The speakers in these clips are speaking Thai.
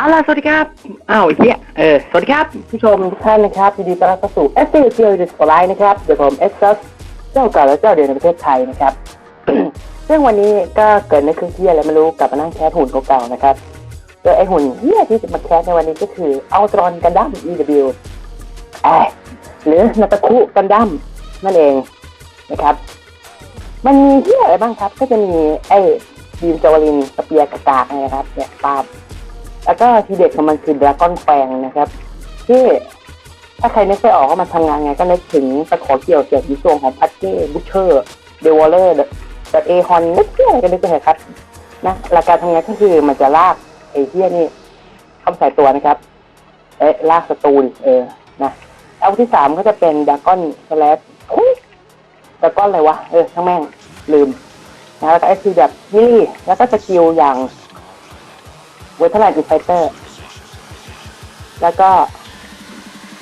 เอาล่ะสวัสดีครับ อ้าวไอ้เหี้ยเออ สวัสดีครับ ผู้ชมทุกท่านนะครับยินดีต้อนรับเข้าสู่ s อ c i o d i s p l y นะครับเดี๋ยวผมเอสซัสเจ้าเก่าและเจ้าเดียวในประเทศไทยนะครับซึ่องวันนี้ก็เกิดในคืนที่อะไรไม่รู้กลับมานั่งแคสหุ่นเก่าๆนะครับโดยไอหุ่นเหี้ยที่จะมาแคสในวันนี้ก็คืออัลตรอนกันดั้ม EW แอหรือนาตาคุกันดั้มนั่นเองนะครับ มันมีเหี้ยอะไรบ้างครับ ก็จะมีไอ้บีมจาวลินสเปียร์กากๆนะครับเนี่ยปาบ แล้วก็ทีเด็ดของมันคือดราก้อนแฟงนะครับ ที่ถ้าใครนึกไม่ออกว่ามันทำงานไงก็นึกถึงตะขอเกี่ยวเสียงทรงของพัตเก้บุชเชอร์เดวอลเลอร์แบบเอฮอนนึกเที่ยอะไรกันนึกไปเหรอะครับนะหลักการทำงานก็คือมันจะลากไอ้เที่ยนี่เข้าใส่ตัวนะครับ เอ๊ะลากสตูนเออนะเอาที่สามก็จะเป็นดาก้อนสแลชดาก้อนอะไรวะเออช่างแม่งลืมนะแล้วก็ไอ้คือแบบนี่แล้วก็สกิลอย่าง เวทเทอร์แลนด์อินไฟเตอร์ แล้วก็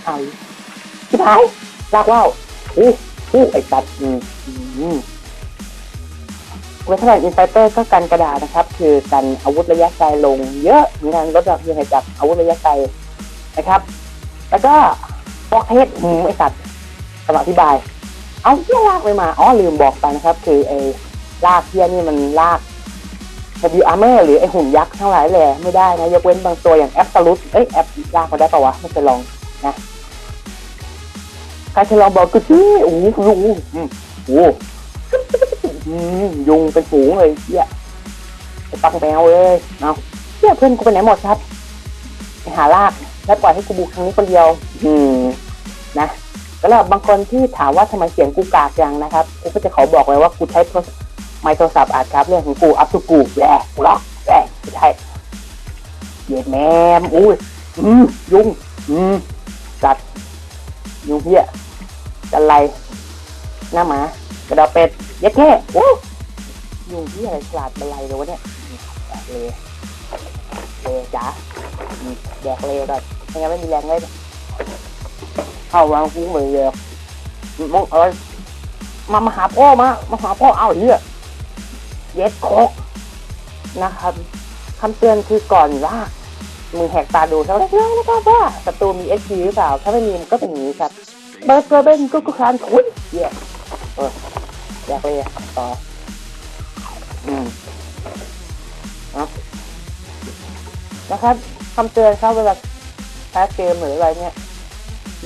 เอาชิบหายลากว่าวอู้อู้ไอ้ตัดอืมอืมเวทเทอร์แลนด์อินไฟเตอร์ก็กันกระดาษนะครับ คือกันอาวุธระยะไกลลง เยอะเหมือนกันลดระดับยังไงจากอาวุธระยะไกลนะครับ แล้วก็บล็อกเทสอืมไอ้สัตว์สำหรับอธิบาย เอาเที่ยลากไปมา อ๋อลืมบอกไปนะครับ คือไอ้ลากเที่ยนี่มันลาก W Armor หรือไอหุ่นยักษ์ทั้งหลายแหล่ไม่ได้นะ ยกเว้นบางตัวอย่าง Absolute เอ้ยแอปลากมาได้ปะวะ ไม่เคยลองนะใครเคยลองบอกกูจี้โอ้โหยุงอืมโอ้โหอืมยุงเป็นฝูงเลยเหี้ยไอปังแมวเลยเอาเหี้ยเพื่อนกูไปไหนหมดครับไปหาลากแล้วปล่อยให้กูบุกครั้งนี้คนเดียว อืมนะแล้วบางคนที่ถามว่าทำไมเสียงกูกากจังนะครับ กูก็จะขอบอกเลยว่ากูใช้ โทรไมโทรศัพท์อัดครับเรื่องของกูอัพทูกูแหละกูล็อกแหละไม่ใช่เย็ดแมมอุ้ยอืมยุงอืมกัดยุงเพี้ยกันไรหน้าหมากระดาเป็ดย็ดแค่โอ้ยุงเพี้ยอะไรฉลาดเป็นไรเลยวะเนี่ยแดกเลยเลยจ๋าแดกเลยก่อนไม่งั้นไม่มีแรงเลยเข้าวางฟุ้งเลยเลยมองเอ้ยมามาหาพ่อมามาหาพ่อเอาเหี้ย เย็ดโคกนะครับคำเตือนคือก่อนลามือแหกตาดูเท่านั้นนะครับว่าศัตรูมีเอชพีหรือเปล่า ถ้าไม่มีมันก็เป็นอย่างนี้ครับ เบิร์ดเกอร์เบนก็ก็คานทุนเย่เอออยากเลยอะต่ออืมนะนะครับคำเตือนครับเวลาแพ้เกมหรืออะไรเนี่ย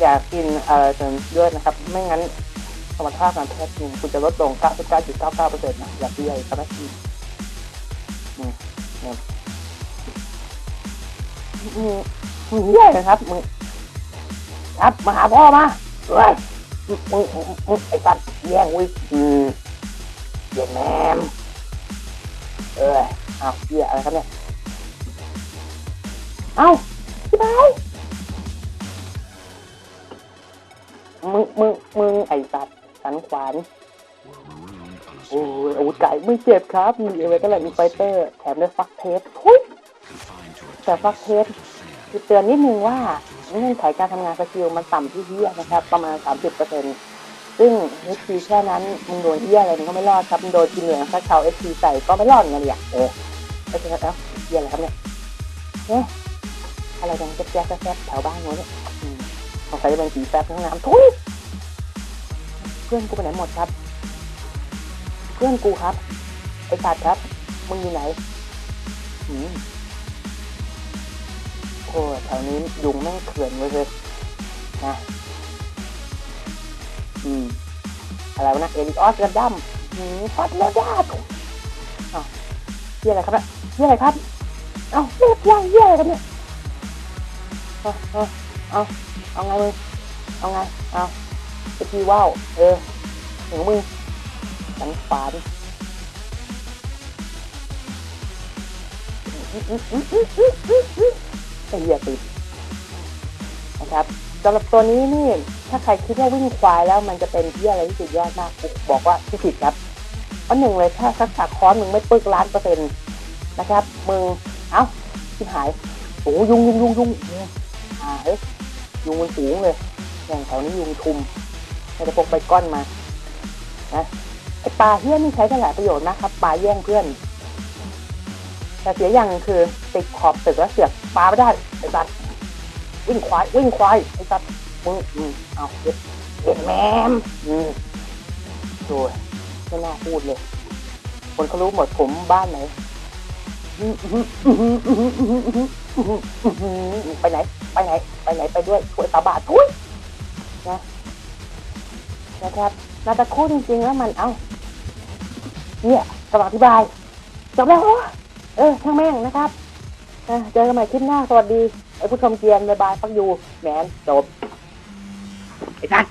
อย่ากินอะไรจนเยอะนะครับ ไม่งั้น สมรรถภาพการแพทย์จริงคุณจะลดลง99.99%นะอย่าเสียครับพี่อืมเนี่มึงมึงเหี้ยนะครับมึงครับมาหาพ่อมาเฮ้ยมึงมึงไอ้สัตว์แย่งวิอืมเย็นแมมเออเอาเหี้ยอะไรครับเนี่ยเอาพี่บามึงมึงมึงไอ้สัตว์ สันขวานโอ้ยอาวุธไก่ไม่เจ็บครับ มีอะไรก็เลยมีไฟเตอร์ แถมด้ฟักเทปทุยแต่ฟักเทปคือเตือนนิดนึงว่าเงื่อนไขการทำงานสกิลมันต่ำที่เฮียนะครับ ประมาณ 30เปอร์เซ็นซึ่งเอชพีแค่นั้นมึงโดนเฮียอะไรมึงก็ไม่รอดครับมึงโดนกินเหลืองถ้าเขาเอชพีใส่ก็ไม่รอดเงินเนี่ยเออโอเคครับเฮียอะไรครับเนี่ยเอ๊ะอะไรกันแจ๊กแจ๊กแถวบ้านโน้นเนี่ยอืมสงสัยจะเป็นสีแฟบทั้งน้ำทุย พื่อนกูไปไหนหมดครับ เพื่อนกูครับ ไอ้สัตว์ครับ มึงอยู่ไหนหืมโอ้แถวนี้ยุงแม่งเขื่อนเลยเลยนะอืมอะไรวะนะเอลิออสกระดัมหืมฟัดแล้วจ้าอ้าวเยี่ยอะไรครับเนี่ยเยี่ยอะไรครับเอ้าเยี่ยเยี่ยเยี่ยอะไรกันเนี่ยเอาเอาเอาเอาไงมึงเอาไงเอา ไอพี่ว่าวเออถึงมึงสันขวานไอ้เหี้ยติดนะครับสำหรับตัวนี้นี่ ถ้าใครคิดว่าวิ่งควายแล้วมันจะเป็นที่อะไรที่สุดยอดมากบอกว่าที่ผิดครับเพราะหนึ่งเลยถ้าทักษะค้อนมึงไม่ปึกล้านเปอร์เซ็นต์นะครับ มึง เอ้าที่หายโอ้ยุงยุงยุงยุงอ่าเฮ้ยยุงมันสูงเลยอย่างแถวนี้ยุงชุม ให้จะพกใบก้อนมานะไอปลาเฮี้ยนี่ใช้ได้หลายประโยชน์นะครับปลาแย่งเพื่อน แต่เสียอย่างคือติดขอบตึกแล้วเสือกปลาไม่ได้ไอ้สัตว์วิ่งควายวิ่งควายไอ้สัตว์มึงอืมเอาเด็ดเด็ดแมมอืมโอ้ยไม่น่าพูดเลย คนเขารู้หมดผมบ้านไหนไปไหน ไปไหน ไปไหน ไปด้วยช่วยตาบาดทุยนะ นะครับนาตะคู่จริงๆแล้วมันเอ้าเนี่ยกำลังอธิบายจบแล้วเหรอเออช่างแม่งนะครับเจอกันใหม่คลิปหน้า สวัสดีไอ้ผู้ชมเกียนบายบายฟักยูแหมนจบไอ้ท่าน